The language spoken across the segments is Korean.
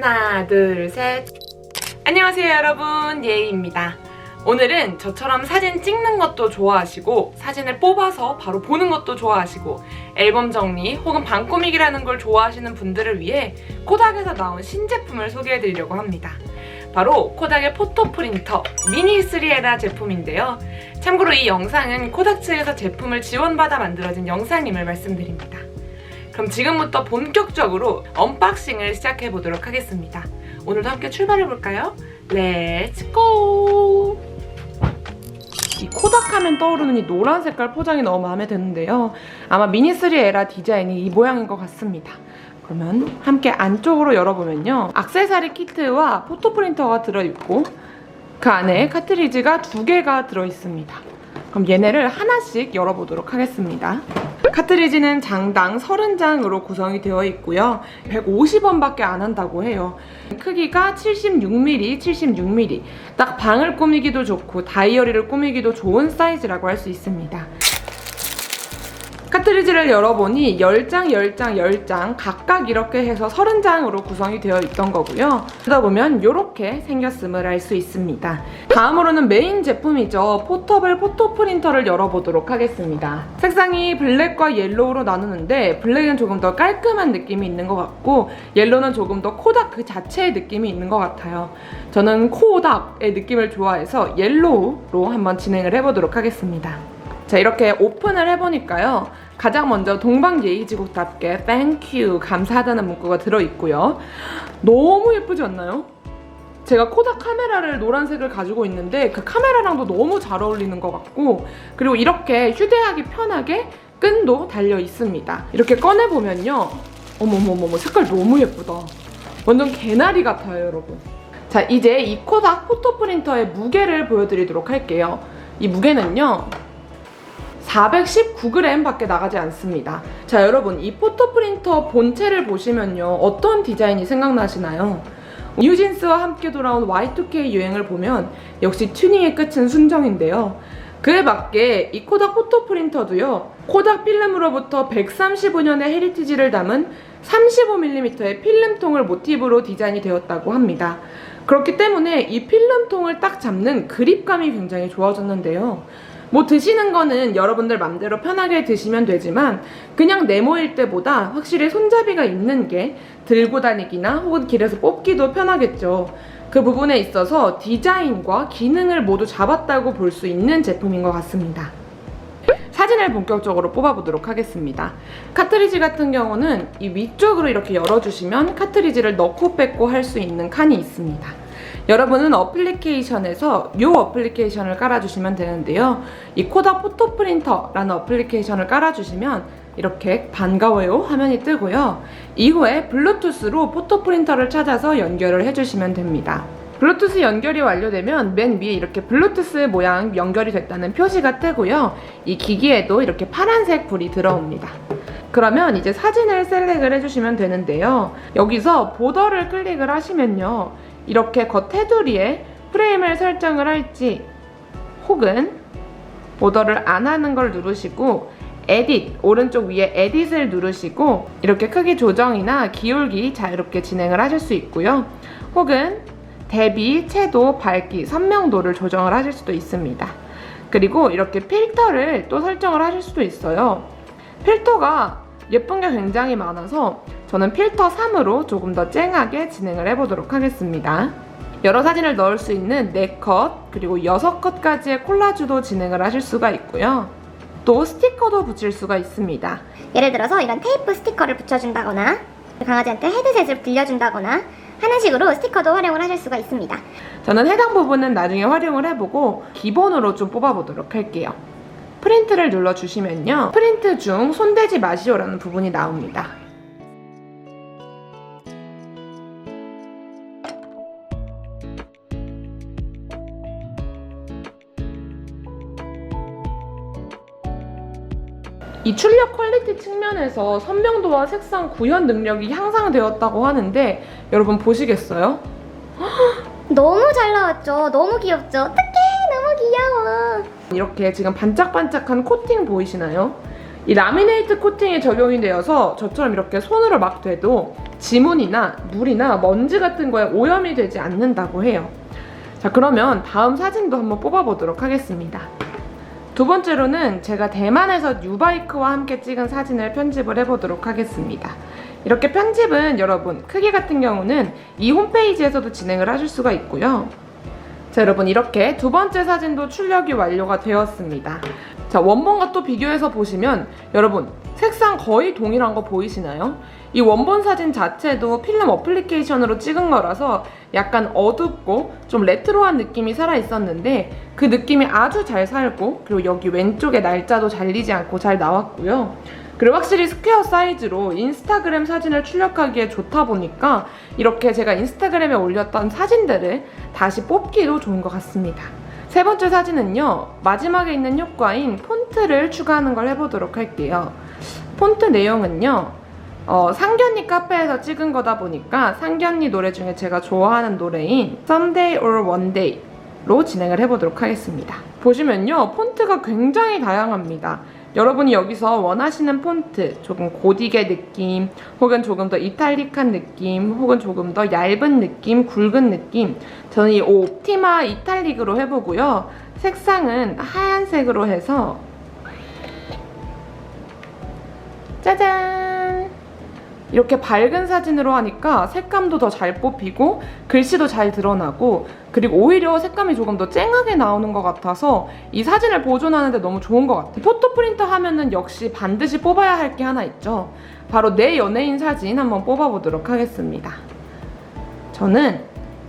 하나, 둘, 셋. 안녕하세요, 여러분. 예이입니다. 오늘은 저처럼 사진 찍는 것도 좋아하시고, 사진을 뽑아서 바로 보는 것도 좋아하시고, 앨범 정리 혹은 방 꾸미기라는 걸 좋아하시는 분들을 위해 코닥에서 나온 신제품을 소개해 드리려고 합니다. 바로 코닥의 포토 프린터 미니 3에라 제품인데요. 참고로 이 영상은 코닥 측에서 제품을 지원받아 만들어진 영상임을 말씀드립니다. 그럼 지금부터 본격적으로 언박싱을 시작해 보도록 하겠습니다. 오늘도 함께 출발해 볼까요? 렛츠 고! 이 코닥 하면 떠오르는 이 노란 색깔 포장이 너무 마음에 드는데요. 아마 미니3 에라 디자인이 이 모양인 것 같습니다. 그러면 함께 안쪽으로 열어보면요. 악세사리 키트와 포토 프린터가 들어있고 그 안에 카트리지가 두 개가 들어있습니다. 그럼 얘네를 하나씩 열어보도록 하겠습니다. 카트리지는 장당 30장으로 구성이 되어 있고요. 150원밖에 안 한다고 해요. 크기가 76mm, 76mm. 딱 방을 꾸미기도 좋고 다이어리를 꾸미기도 좋은 사이즈라고 할 수 있습니다. 카트리지를 열어보니 10장, 10장, 10장 각각 이렇게 해서 30장으로 구성이 되어 있던 거고요. 그러다 보면 이렇게 생겼음을 알 수 있습니다. 다음으로는 메인 제품이죠. 포터블 포토 프린터를 열어보도록 하겠습니다. 색상이 블랙과 옐로우로 나누는데 블랙은 조금 더 깔끔한 느낌이 있는 것 같고 옐로우는 조금 더 코닥 그 자체의 느낌이 있는 것 같아요. 저는 코닥의 느낌을 좋아해서 옐로우로 한번 진행을 해보도록 하겠습니다. 자 이렇게 오픈을 해보니까요. 가장 먼저 동방 예의지국답게 Thank you 감사하다는 문구가 들어있고요. 너무 예쁘지 않나요? 제가 코닥 카메라를 노란색을 가지고 있는데 그 카메라랑도 너무 잘 어울리는 것 같고 그리고 이렇게 휴대하기 편하게 끈도 달려 있습니다. 이렇게 꺼내보면요. 어머머머머 색깔 너무 예쁘다. 완전 개나리 같아요 여러분. 자 이제 이 코닥 포토 프린터의 무게를 보여드리도록 할게요. 이 무게는요 419g 밖에 나가지 않습니다. 자, 여러분, 이 포토 프린터 본체를 보시면요. 어떤 디자인이 생각나시나요? 뉴진스와 함께 돌아온 Y2K 유행을 보면 역시 튜닝의 끝은 순정인데요. 그에 맞게 이 코닥 포토 프린터도요. 코닥 필름으로부터 135년의 헤리티지를 담은 35mm의 필름통을 모티브로 디자인이 되었다고 합니다. 그렇기 때문에 이 필름통을 딱 잡는 그립감이 굉장히 좋아졌는데요. 뭐 드시는 거는 여러분들 맘대로 편하게 드시면 되지만 그냥 네모일 때보다 확실히 손잡이가 있는 게 들고 다니기나 혹은 길에서 뽑기도 편하겠죠. 그 부분에 있어서 디자인과 기능을 모두 잡았다고 볼 수 있는 제품인 것 같습니다. 사진을 본격적으로 뽑아보도록 하겠습니다. 카트리지 같은 경우는 이 위쪽으로 이렇게 열어주시면 카트리지를 넣고 뺏고 할 수 있는 칸이 있습니다. 여러분은 어플리케이션에서 이 어플리케이션을 깔아주시면 되는데요. 이 코다 포토 프린터라는 어플리케이션을 깔아주시면 이렇게 반가워요 화면이 뜨고요. 이후에 블루투스로 포토 프린터를 찾아서 연결을 해주시면 됩니다. 블루투스 연결이 완료되면 맨 위에 이렇게 블루투스 모양 연결이 됐다는 표시가 뜨고요. 이 기기에도 이렇게 파란색 불이 들어옵니다. 그러면 이제 사진을 셀렉을 해주시면 되는데요. 여기서 보더를 클릭을 하시면요. 이렇게 겉 테두리에 프레임을 설정을 할지 혹은 보더를 안 하는 걸 누르시고 에딧 오른쪽 위에 에딧을 누르시고 이렇게 크기 조정이나 기울기 자유롭게 진행을 하실 수 있고요. 혹은 대비, 채도, 밝기, 선명도를 조정을 하실 수도 있습니다. 그리고 이렇게 필터를 또 설정을 하실 수도 있어요. 필터가 예쁜 게 굉장히 많아서 저는 필터 3으로 조금 더 쨍하게 진행을 해보도록 하겠습니다. 여러 사진을 넣을 수 있는 4컷 그리고 6컷까지의 콜라주도 진행을 하실 수가 있고요. 또 스티커도 붙일 수가 있습니다. 예를 들어서 이런 테이프 스티커를 붙여준다거나 강아지한테 헤드셋을 빌려준다거나 하는 식으로 스티커도 활용을 하실 수가 있습니다. 저는 해당 부분은 나중에 활용을 해보고 기본으로 좀 뽑아보도록 할게요. 프린트를 눌러주시면요. 프린트 중 손대지 마시오라는 부분이 나옵니다. 이 출력 퀄리티 측면에서 선명도와 색상 구현 능력이 향상되었다고 하는데 여러분 보시겠어요? 너무 잘 나왔죠? 너무 귀엽죠? 어떡해! 너무 귀여워! 이렇게 지금 반짝반짝한 코팅 보이시나요? 이 라미네이트 코팅이 적용이 되어서 저처럼 이렇게 손으로 막 대도 지문이나 물이나 먼지 같은 거에 오염이 되지 않는다고 해요. 자, 그러면 다음 사진도 한번 뽑아보도록 하겠습니다. 두 번째로는 제가 대만에서 뉴바이크와 함께 찍은 사진을 편집을 해보도록 하겠습니다. 이렇게 편집은 여러분 크기 같은 경우는 이 홈페이지에서도 진행을 하실 수가 있고요. 자 여러분 이렇게 두 번째 사진도 출력이 완료가 되었습니다. 자 원본과 또 비교해서 보시면 여러분 색상 거의 동일한 거 보이시나요? 이 원본 사진 자체도 필름 어플리케이션으로 찍은 거라서 약간 어둡고 좀 레트로한 느낌이 살아 있었는데 그 느낌이 아주 잘 살고 그리고 여기 왼쪽에 날짜도 잘리지 않고 잘 나왔고요. 그리고 확실히 스퀘어 사이즈로 인스타그램 사진을 출력하기에 좋다 보니까 이렇게 제가 인스타그램에 올렸던 사진들을 다시 뽑기도 좋은 것 같습니다. 세 번째 사진은요, 마지막에 있는 효과인 폰트를 추가하는 걸 해보도록 할게요. 폰트 내용은요, 어, 상견니 카페에서 찍은 거다 보니까 상견니 노래 중에 제가 좋아하는 노래인 Someday or One Day로 진행을 해보도록 하겠습니다. 보시면요, 폰트가 굉장히 다양합니다. 여러분이 여기서 원하시는 폰트, 조금 고딕의 느낌, 혹은 조금 더 이탈릭한 느낌, 혹은 조금 더 얇은 느낌, 굵은 느낌. 저는 이 옵티마 이탈릭으로 해보고요. 색상은 하얀색으로 해서 짜잔! 이렇게 밝은 사진으로 하니까 색감도 더 잘 뽑히고 글씨도 잘 드러나고 그리고 오히려 색감이 조금 더 쨍하게 나오는 것 같아서 이 사진을 보존하는데 너무 좋은 것 같아요. 포토 프린터 하면은 역시 반드시 뽑아야 할 게 하나 있죠. 바로 내 연예인 사진 한번 뽑아보도록 하겠습니다. 저는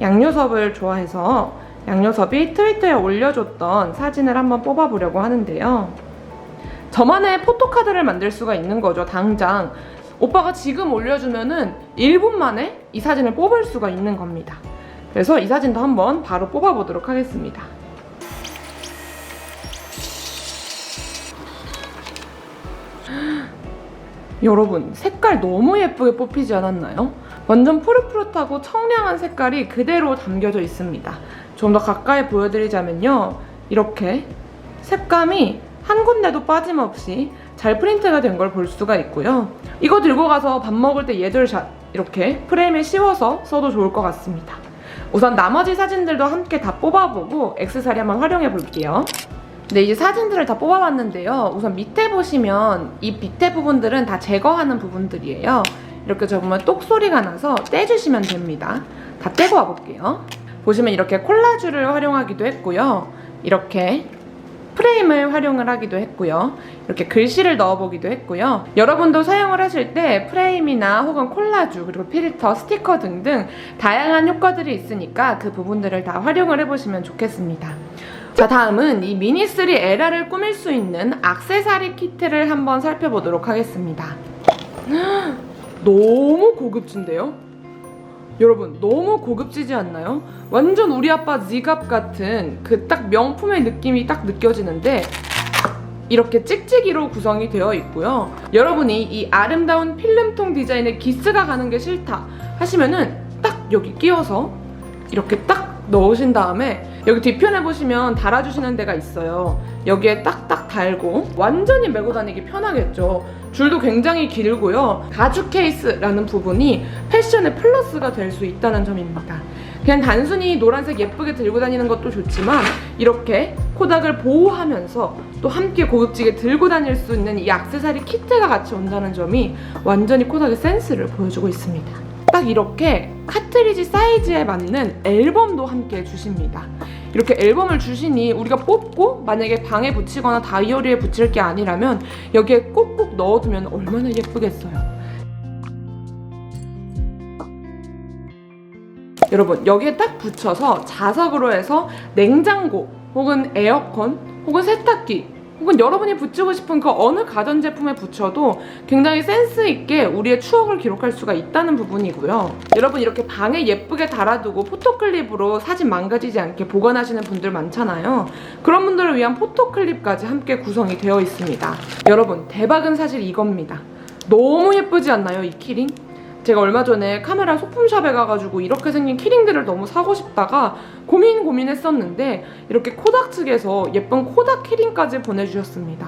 양요섭을 좋아해서 양요섭이 트위터에 올려줬던 사진을 한번 뽑아보려고 하는데요. 저만의 포토카드를 만들 수가 있는 거죠, 당장. 오빠가 지금 올려주면은 1분 만에 이 사진을 뽑을 수가 있는 겁니다. 그래서 이 사진도 한번 바로 뽑아보도록 하겠습니다. 여러분, 색깔 너무 예쁘게 뽑히지 않았나요? 완전 푸릇푸릇하고 청량한 색깔이 그대로 담겨져 있습니다. 좀 더 가까이 보여드리자면요. 이렇게 색감이 한 군데도 빠짐없이 잘 프린트가 된 걸 볼 수가 있고요. 이거 들고 가서 밥 먹을 때 예절샷 이렇게 프레임에 씌워서 써도 좋을 것 같습니다. 우선 나머지 사진들도 함께 다 뽑아보고 액세서리 한번 활용해 볼게요. 네, 이제 사진들을 다 뽑아봤는데요. 우선 밑에 보시면 이 밑에 부분들은 다 제거하는 부분들이에요. 이렇게 접으면 똑 소리가 나서 떼주시면 됩니다. 다 떼고 와볼게요. 보시면 이렇게 콜라주를 활용하기도 했고요. 이렇게 프레임을 활용을 하기도 했고요. 이렇게 글씨를 넣어보기도 했고요. 여러분도 사용을 하실 때 프레임이나 혹은 콜라주 그리고 필터, 스티커 등등 다양한 효과들이 있으니까 그 부분들을 다 활용을 해보시면 좋겠습니다. 자 다음은 이 미니3 에라를 꾸밀 수 있는 악세사리 키트를 한번 살펴보도록 하겠습니다. 너무 고급진데요? 여러분 너무 고급지지 않나요? 완전 우리 아빠 지갑 같은 그 딱 명품의 느낌이 딱 느껴지는데 이렇게 찍찍이로 구성이 되어 있고요. 여러분이 이 아름다운 필름통 디자인에 기스가 가는 게 싫다 하시면은 딱 여기 끼워서 이렇게 딱 넣으신 다음에 여기 뒤편에 보시면 달아주시는 데가 있어요. 여기에 딱딱 달고 완전히 메고 다니기 편하겠죠. 줄도 굉장히 길고요. 가죽 케이스라는 부분이 패션의 플러스가 될 수 있다는 점입니다. 그냥 단순히 노란색 예쁘게 들고 다니는 것도 좋지만 이렇게 코닥을 보호하면서 또 함께 고급지게 들고 다닐 수 있는 이 액세서리 키트가 같이 온다는 점이 완전히 코닥의 센스를 보여주고 있습니다. 딱 이렇게 카트리지 사이즈에 맞는 앨범도 함께 주십니다. 이렇게 앨범을 주시니 우리가 뽑고 만약에 방에 붙이거나 다이어리에 붙일 게 아니라면 여기에 꼭꼭 넣어두면 얼마나 예쁘겠어요. 여러분 여기에 딱 붙여서 자석으로 해서 냉장고 혹은 에어컨 혹은 세탁기 혹은 여러분이 붙이고 싶은 그 어느 가전 제품에 붙여도 굉장히 센스 있게 우리의 추억을 기록할 수가 있다는 부분이고요. 여러분 이렇게 방에 예쁘게 달아두고 포토클립으로 사진 망가지지 않게 보관하시는 분들 많잖아요. 그런 분들을 위한 포토클립까지 함께 구성이 되어 있습니다. 여러분 대박은 사실 이겁니다. 너무 예쁘지 않나요 이 키링? 제가 얼마 전에 카메라 소품샵에 가가지고 이렇게 생긴 키링들을 너무 사고 싶다가 고민 고민했었는데 이렇게 코닥 측에서 예쁜 코닥 키링까지 보내주셨습니다.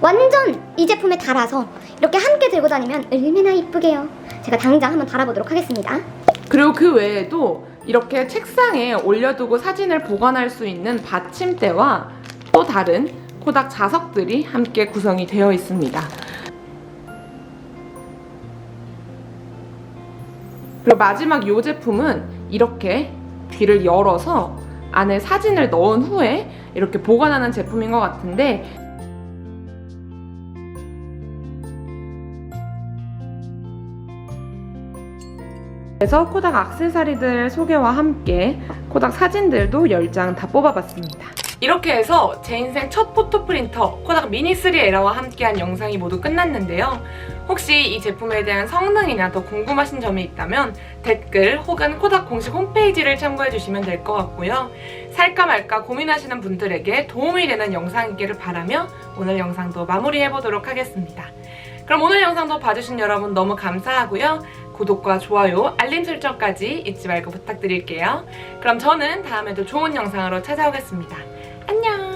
완전 이 제품에 달아서 이렇게 함께 들고 다니면 얼마나 이쁘게요. 제가 당장 한번 달아보도록 하겠습니다. 그리고 그 외에도 이렇게 책상에 올려두고 사진을 보관할 수 있는 받침대와 또 다른 코닥 자석들이 함께 구성이 되어 있습니다. 그리고 마지막 이 제품은 이렇게 뒤를 열어서 안에 사진을 넣은 후에 이렇게 보관하는 제품인 것 같은데 그래서 코닥 악세사리들 소개와 함께 코닥 사진들도 10장 다 뽑아봤습니다. 이렇게 해서 제 인생 첫 포토 프린터 코닥 미니 3 에라와 함께한 영상이 모두 끝났는데요. 혹시 이 제품에 대한 성능이나 더 궁금하신 점이 있다면 댓글 혹은 코닥 공식 홈페이지를 참고해 주시면 될 것 같고요. 살까 말까 고민하시는 분들에게 도움이 되는 영상이기를 바라며 오늘 영상도 마무리해 보도록 하겠습니다. 그럼 오늘 영상도 봐주신 여러분 너무 감사하고요. 구독과 좋아요, 알림 설정까지 잊지 말고 부탁드릴게요. 그럼 저는 다음에도 좋은 영상으로 찾아오겠습니다. 안녕.